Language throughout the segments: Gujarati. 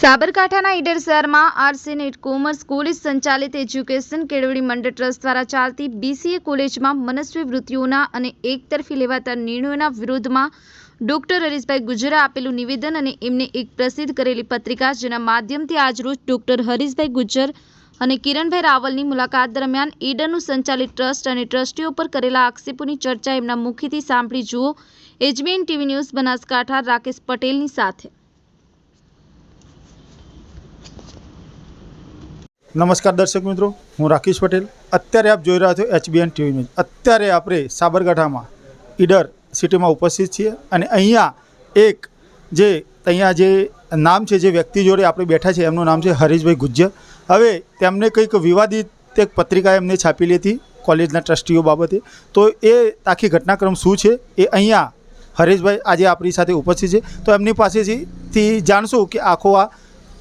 સાબરકાંઠાના ઈડર શહેરમાં આર્ટ્સ એન્ડ કોમર્સ કોલેજ સંચાલિત એજ્યુકેશન કેળવણી મંડળ ટ્રસ્ટ દ્વારા ચાલતી બીસીએ કોલેજમાં મનસ્વી વૃત્તિઓના અને એકતરફી લેવાતા નિર્ણયોના વિરોધમાં ડોક્ટર હરીશભાઈ ગુજરા આપેલું નિવેદન અને એમને એક પ્રસિદ્ધ કરેલી પત્રિકા, જેના માધ્યમથી આજરોજ ડોક્ટર હરીશભાઈ ગુજર અને કિરણભાઈ રાવલની મુલાકાત દરમિયાન ઈડરનું સંચાલિત ટ્રસ્ટ અને ટ્રસ્ટીઓ પર કરેલા આક્ષેપોની ચર્ચા એમના મુખેથી સાંભળી જુઓ. એજબીએન ટીવી ન્યૂઝ બનાસકાંઠા, રાકેશ પટેલની સાથે. નમસ્કાર દર્શક મિત્રો, હું રાકેશ પટેલ. અત્યારે આપ જોઈ રહ્યા છો એચબીએન ટીવી ન્યૂઝ અત્યારે આપણે સાબરકાંઠામાં ઈડર સિટીમાં ઉપસ્થિત છીએ અને અહીંયા એક જે, અહીંયા જે નામ છે, જે વ્યક્તિ જોડે આપણે બેઠા છે એમનું નામ છે હરીશભાઈ ગુજ્જર. હવે તેમને કંઈક વિવાદિત એક પત્રિકા એમને છાપેલી હતી કોલેજના ટ્રસ્ટીઓ બાબતે. તો એ આખી ઘટનાક્રમ શું છે? એ અહીંયા હરેશભાઈ આજે આપણી સાથે ઉપસ્થિત છે. તો એમની પાસેથી જાણશું કે આખો આ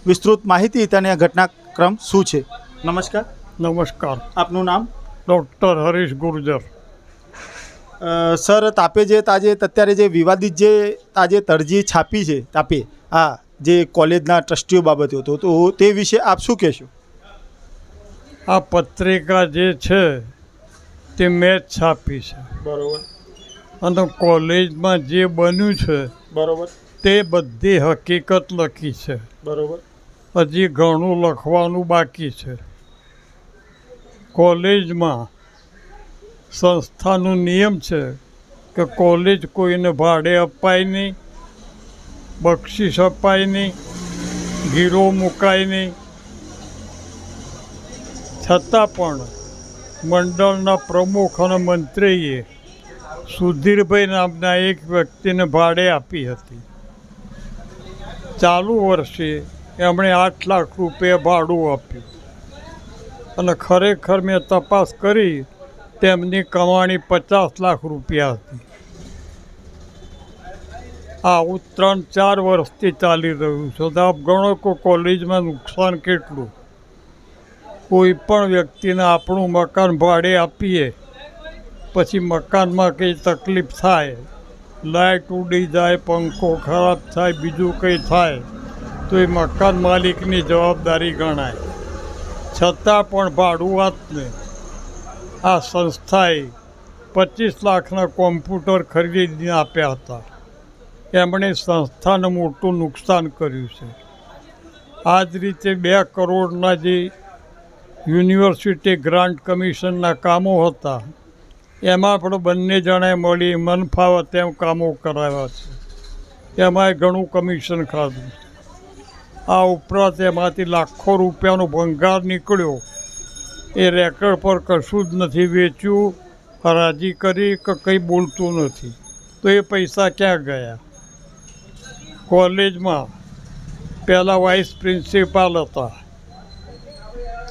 વિસ્તૃત માહિતી અને આ ઘટનાક્રમ શું છે? નમસ્કાર. નમસ્કાર. આપનું નામ? ડૉક્ટર હરીશ ગુર્જર. સર તાપે જે તાજે અત્યારે જે વિવાદિત જે તાજે તરજી છાપી છે તાપે હા જે કોલેજના ટ્રસ્ટીઓ બાબતે હતો તો તે વિશે આપ શું કહેશો? આ પત્રિકા જે છે તે મેં છાપી છે. બરાબર. અને કોલેજમાં જે બન્યું છે બરાબર. તે બધી હકીકત લખી છે. બરોબર. હજી ઘણું લખવાનું બાકી છે. કોલેજમાં સંસ્થાનો નિયમ છે કે કોલેજ કોઈને ભાડે અપાય નહીં, બક્ષિસ અપાય નહીં, ગીરો મુકાય નહીં. છતાં પણ મંડળના પ્રમુખ અને મંત્રીએ સુધીરભાઈ નામના એક વ્યક્તિને ભાડે આપી હતી. ચાલુ વર્ષે એમણે આઠ લાખ રૂપિયા ભાડું આપ્યું. અને ખરેખર મેં તપાસ કરી, તેમની કમાણી પચાસ લાખ રૂપિયા હતી. આવું ત્રણ ચાર વર્ષથી ચાલી રહ્યું છે. તો આપ ગણો કે કોલેજમાં નુકસાન કેટલું? કોઈ પણ વ્યક્તિને આપણું મકાન ભાડે આપીએ, પછી મકાનમાં કંઈ તકલીફ થાય લાઇટ ઉડી જાય, પંખો ખરાબ થાય, બીજું કંઈ થાય. તો એ મકાન માલિકની જવાબદારી ગણાય. છતાં પણ ભાડુઆતને આ સંસ્થાએ પચીસ લાખના કોમ્પ્યુટર ખરીદીને આપ્યા હતા. એમણે સંસ્થાને મોટું નુકસાન કર્યું છે. આ જ રીતે બે કરોડના જે યુનિવર્સિટી ગ્રાન્ટ કમિશનના કામો હતા, એમાં પણ બંને જણાએ મળી મન ફાવે તેમ કામો કરાવ્યા છે. એમાંય ઘણું કમિશન ખાધું આ ઉપરાંત એમાંથી લાખો રૂપિયાનો ભંગાર નીકળ્યો. એ રેકર્ડ પર કશું જ નથી વેચ્યું, હરાજી કરી કે કંઈ બોલતું નથી. તો એ પૈસા ક્યાં ગયા? કોલેજમાં પહેલાં વાઇસ પ્રિન્સિપાલ હતા.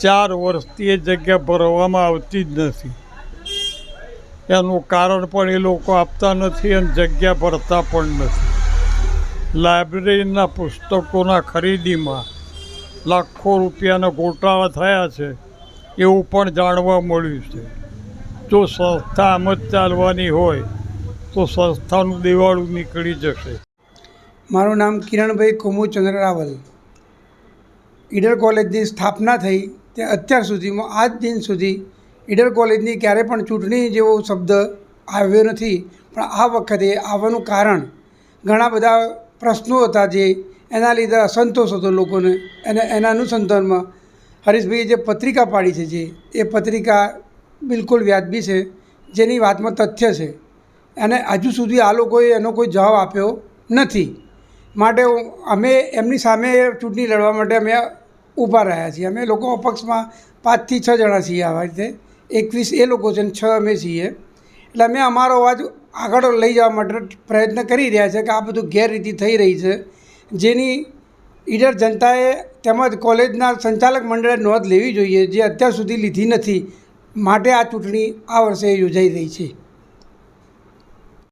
ચાર વર્ષથી એ જગ્યા ભરવામાં આવતી જ નથી. એનું કારણ પણ એ લોકો આપતા નથી અને જગ્યા ભરતા પણ નથી. લાઇબ્રેરીના પુસ્તકોના ખરીદીમાં લાખો રૂપિયાના ગોટાળા થયા છે, એવું પણ જાણવા મળ્યું છે. જો સંસ્થા આમ જ ચાલવાની હોય, તો સંસ્થાનું દિવાળું નીકળી જશે. મારું નામ કિરણભાઈ કુમુચંદ્ર રાવલ. ઈડર કોલેજની સ્થાપના થઈ તે અત્યાર સુધીમાં, આજ દિન સુધી ઈડર કોલેજની ક્યારે પણ ચૂંટણી જેવો શબ્દ આવ્યો નથી. પણ આ વખતે આવવાનું કારણ ઘણા બધા પ્રશ્નો હતા જે એના લીધે અસંતોષ હતો લોકોને. અને એના અનુસંધાનમાં હરીશભાઈએ જે પત્રિકા પાડી છે જે, એ પત્રિકા બિલકુલ વ્યાજબી છે, જેની વાતમાં તથ્ય છે. અને હજુ સુધી આ લોકોએ એનો કોઈ જવાબ આપ્યો નથી. માટે અમે એમની સામે ચૂંટણી લડવા માટે અમે ઊભા રહ્યા છીએ. અમે લોકો અપક્ષમાં પાંચથી છ જણા છીએ આવા રીતે. એકવીસ એ લોકો છે અને છ અમે છીએ. એટલે અમે અમારો અવાજ આગળ લઈ જવા માટે પ્રયત્ન કરી રહ્યા છે કે આ બધું ગેરરીતિ થઈ રહી છે. જેની ઈડર જનતાએ તેમજ કોલેજના સંચાલક મંડળે નોંધ લેવી જોઈએ જે અત્યાર સુધી લીધી નથી. માટે આ ચૂંટણી આ વર્ષે યોજાઈ રહી છે.